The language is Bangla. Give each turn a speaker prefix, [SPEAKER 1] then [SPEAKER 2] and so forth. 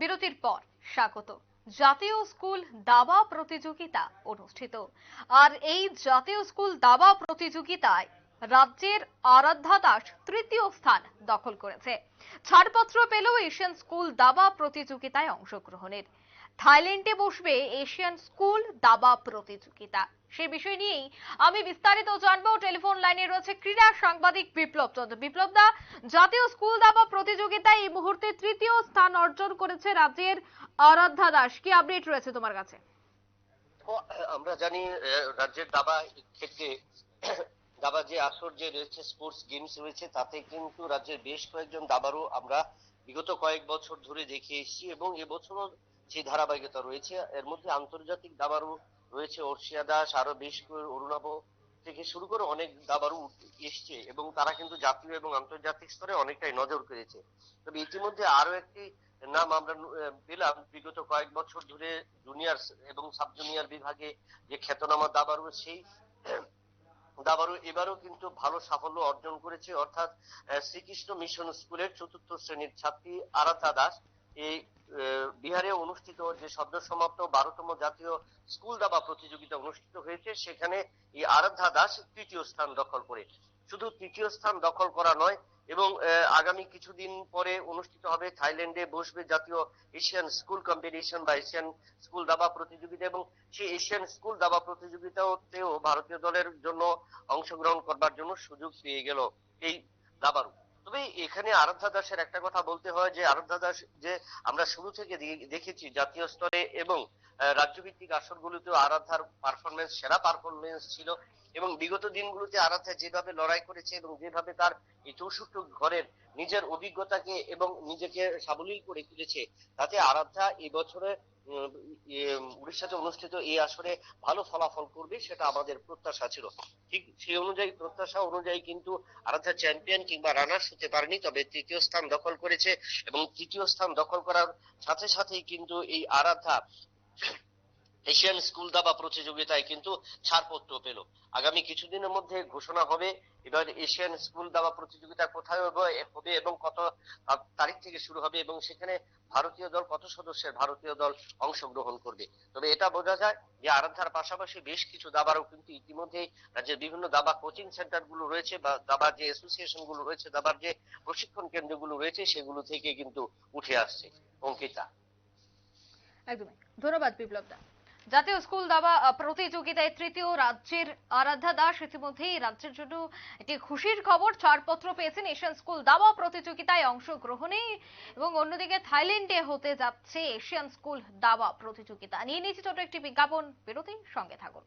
[SPEAKER 1] বিরতির পর স্বাগত। জাতীয় স্কুল দাবা প্রতিযোগিতা অনুষ্ঠিত। আর এই জাতীয় স্কুল দাবা প্রতিযোগিতায় রাজ্যের আরাধ্যা দাস তৃতীয় স্থান দখল করেছে। ছাড়পত্র পেল এশিয়ান স্কুল দাবা প্রতিযোগিতায় অংশগ্রহণের। থাইল্যান্ডে বসবে এশিয়ান স্কুল দাবা প্রতিযোগিতা। সে বিষয় নিয়েই আমি বিস্তারিত জানব। টেলিফোন লাইনে রয়েছে ক্রীড়া সাংবাদিক বিপ্লব চন্দ্র। বিপ্লব দা, জাতীয় স্কুল দাবা প্রতিযোগিতায় এই মুহূর্তে তৃতীয় স্থান অর্জন করেছে রাজ্যের আরাধ্যা দাস। কি আপডেট রয়েছে তোমার কাছে?
[SPEAKER 2] আমরা জানি রাজ্যের দাবা ক্ষেত্রে দাবা যে আসর যে রয়েছে স্পোর্টস গেমস রয়েছে, তাতে কিন্তু রাজ্যের বেশ কয়েকজন দাবারও আমরা বিগত কয়েক বছর ধরে দেখে এসেছি এবং এবছরও সেই ধারাবাহিকতা রয়েছে, এর মধ্যে আন্তর্জাতিক দাবারও রয়েছে। অর্ষিয়া দাস আরও বেশ অরুণাভ থেকে শুরু করে অনেক দাবারও এসছে এবং তারা কিন্তু জাতীয় এবং আন্তর্জাতিক স্তরে অনেকটাই নজর কেড়েছে। তবে ইতিমধ্যে আরও একটি নাম আমরা পেলাম। বিগত কয়েক বছর ধরে জুনিয়র এবং সাব জুনিয়র বিভাগে যে খ্যাতনামা দাবারু সেই দাবারু এবারও কিন্তু ভালো সাফল্য অর্জন করেছে। অর্থাৎ শ্রীকৃষ্ণ মিশন স্কুলের চতুর্থ শ্রেণির ছাত্রী আরাধা দাস। এই বিহারে অনুষ্ঠিত যে সদ্য সমাপ্ত বারোতম জাতীয় স্কুল দাবা প্রতিযোগিতা অনুষ্ঠিত হয়েছে, সেখানে এই আরাধ্যা দাস তৃতীয় স্থান দখল করে। শুধু তৃতীয় স্থান দখল করা নয় এবং আগামী কিছুদিন পরে অনুষ্ঠিত হবে থাইল্যান্ডে বসবে জাতীয় এশিয়ান স্কুল কম্পিটিশন বা এশিয়ান স্কুল দাবা প্রতিযোগিতা এবং সেই এশিয়ান স্কুল দাবা প্রতিযোগিতাতেও ভারতীয় দলের জন্য অংশগ্রহণ করবার জন্য সুযোগ পেয়ে গেল এই দাবারু তবে এখানে আরাধ্যা দাসের একটা কথা বলতে হয় যে, আরাধ্যা দাস যে আমরা শুরু থেকে দেখেছি জাতীয় স্তরে এবং রাজ্যভিত্তিক আসরগুলোতেও আরাধ্যার পারফরমেন্স সেরা পারফরমেন্স ছিল এবং বিগত দিনগুলোতে আরাধ্যা যেভাবে লড়াই করেছে এবং যেভাবে তার এই চৌষট্টি ঘরের নিজের অভিজ্ঞতাকে এবং নিজেকে সাবলীল করে তুলেছে, তাতে আরাধ্যা এই বছরে উড়িষ্যাতে অনুষ্ঠিত এই আসরে ভালো ফলাফল করবে সেটা আমাদের প্রত্যাশা ছিল। ঠিক সেই অনুযায়ী, প্রত্যাশা অনুযায়ী কিন্তু আরাধ্যা চ্যাম্পিয়ন কিংবা রানার্স হতে পারেনি, তবে তৃতীয় স্থান দখল করেছে এবং তৃতীয় স্থান দখল করার সাথে সাথেই কিন্তু এই আরাধ্যা এশিয়ান স্কুল দাবা প্রতিযোগিতায় কিন্তু ছাড়পত্র পেল। আগামী কিছুদিনের মধ্যে ঘোষণা হবে এবার এশিয়ান স্কুল দাবা প্রতিযোগিতা কোথায় হবে এবং কত তারিখ থেকে শুরু হবে এবং সেখানে ভারতীয় দল কত সদস্যের ভারতীয় দল অংশগ্রহণ করবে। তবে এটা বোঝা যায় যে আরাধ্যার পাশাপাশি বেশ কিছু দাবারও কিন্তু ইতিমধ্যে রাজ্যের বিভিন্ন দাবা কোচিং সেন্টারগুলো রয়েছে বা দাবার যে অ্যাসোসিয়েশনগুলো রয়েছে, দাবার যে প্রশিক্ষণ কেন্দ্রগুলো রয়েছে সেগুলো থেকে কিন্তু উঠে আসছে। অঙ্কিতা।
[SPEAKER 1] একদমই। ধন্যবাদ বিপ্লব দা। জাতীয় স্কুল দাবা প্রতিযোগিতায় তৃতীয় রাজ্যের আরাধ্যা দাস ইতিমধ্যেই রাজ্যের জন্য একটি খুশির খবর ছাড়পত্র পেয়েছেন। এশিয়ান স্কুল দাবা প্রতিযোগিতায় অংশগ্রহণে এবং অন্যদিকে থাইল্যান্ডে হতে যাচ্ছে এশিয়ান স্কুল দাবা প্রতিযোগিতা। নিয়ে নিয়েছি ছোট একটি বিজ্ঞাপন। বিরতি সঙ্গে থাকুন।